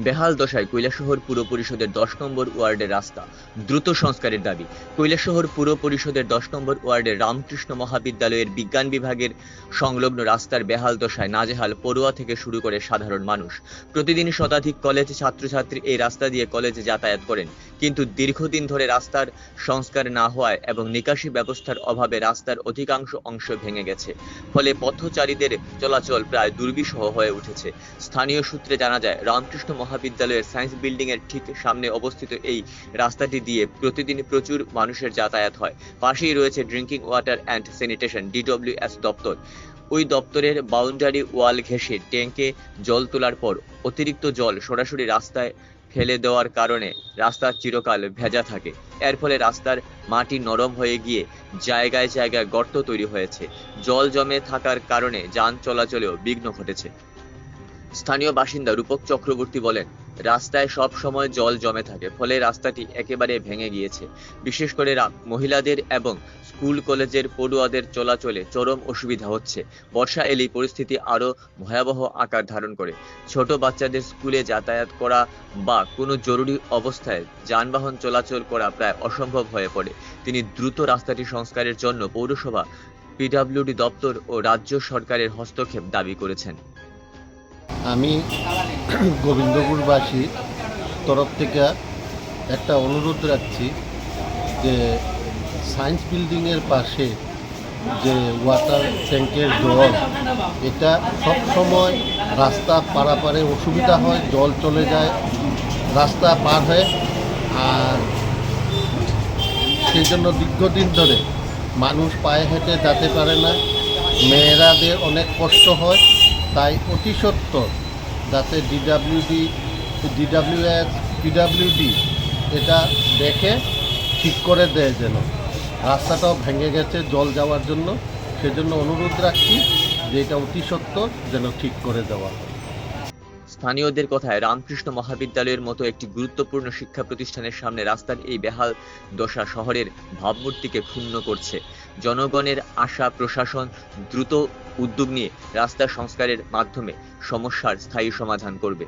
বেহাল দশায় কৈলাসহর পুর পরিষদের দশ নম্বর ওয়ার্ডের রাস্তা। দ্রুত সংস্কারের দাবি। কৈলাসহর পুর পরিষদের দশ নম্বর ওয়ার্ডের রামকৃষ্ণ মহাবিদ্যালয়ের বিজ্ঞান বিভাগের সংলগ্ন রাস্তার বেহাল দশায় নাজেহাল পড়ুয়া থেকে শুরু করে সাধারণ মানুষ। প্রতিদিন শতাধিক কলেজ ছাত্রছাত্রী এই রাস্তা দিয়ে কলেজে যাতায়াত করেন। কিন্তু দীর্ঘদিন ধরে রাস্তার সংস্কার না হওয়ায় এবং নিকাশি ব্যবস্থার অভাবে রাস্তার অধিকাংশ অংশ ভেঙে গেছে। ফলে পথচারীদের চলাচল প্রায় দুর্বিষহ হয়ে উঠেছে। স্থানীয় সূত্রে জানা যায়, রামকৃষ্ণ মহাবিদ্যালয়ের সায়েন্স বিল্ডিং এর ঠিক সামনে অবস্থিত এই রাস্তাটি দিয়ে প্রতিদিন প্রচুর মানুষের যাতায়াত হয়। পাশেই রয়েছে drinking water and sanitation, DWS দপ্তর। ওই দপ্তরের বাউন্ডারি ওয়াল ঘেঁষে ট্যাঙ্কে জল তোলার পর অতিরিক্ত জল সরাসরি রাস্তায় ফেলে দেওয়ার কারণে রাস্তা চিরকাল ভেজা থাকে। এর ফলে রাস্তার মাটি নরম হয়ে গিয়ে জায়গায় জায়গায় গর্ত তৈরি হয়েছে। জল জমে থাকার কারণে যান চলাচলেও বিঘ্ন ঘটেছে। স্থানীয় বাসিন্দা রূপক চক্রবর্তী বলেন, রাস্তায় সব সময় জল জমে থাকে, ফলে রাস্তাটি একেবারে ভেঙে গিয়েছে। বিশেষ করে মহিলাদের এবং স্কুল, কলেজের পড়ুয়াদের চলাচলে চরম অসুবিধা হচ্ছে। বর্ষা এলেই পরিস্থিতি আরও ভয়াবহ আকার ধারণ করে। ছোট বাচ্চাদের স্কুলে যাতায়াত করা বা কোনো জরুরি অবস্থায় যানবাহন চলাচল করা প্রায় অসম্ভব হয়ে পড়ে। তিনি দ্রুত রাস্তাটি সংস্কারের জন্য পৌরসভা, পিডব্লিউডি দপ্তর ও রাজ্য সরকারের হস্তক্ষেপ দাবি করেছেন। আমি গোবিন্দপুরবাসী তরফ থেকে একটা অনুরোধ রাখছি যে সায়েন্স বিল্ডিংয়ের পাশে যে ওয়াটার ট্যাঙ্কের জল, এটা সব সময় রাস্তা পারাপারে অসুবিধা হয়, জল চলে যায়, রাস্তা পার হয়ে। আর সেই জন্য দীর্ঘদিন ধরে মানুষ পায়ে হেঁটে যেতে পারে না। মেয়েরাদের অনেক কষ্ট হয়। তাই অতি সত্বর যাতে ডিডাব্লিউডি ডিডাব্লিউএস পিডাব্লিউডি এটা দেখে ঠিক করে দেয় যেন। রাস্তাটাও ভেঙে গেছে, জল যাওয়ার জন্য। সেজন্য অনুরোধ রাখছি যে এটা অতি সত্বর যেন ঠিক করে দেওয়া হয়। স্থানীয়দের কথায় রামকৃষ্ণ মহাবিদ্যালয়ের মতো একটি গুরুত্বপূর্ণ শিক্ষা প্রতিষ্ঠানের সামনে রাস্তার এই বেহাল দশা শহরের ভাবমূর্তিকে ক্ষুণ্ণ করছে। জনগণের আশা, প্রশাসন দ্রুত উদ্যোগ নিয়ে রাস্তা সংস্কারের মাধ্যমে সমস্যার স্থায়ী সমাধান করবে।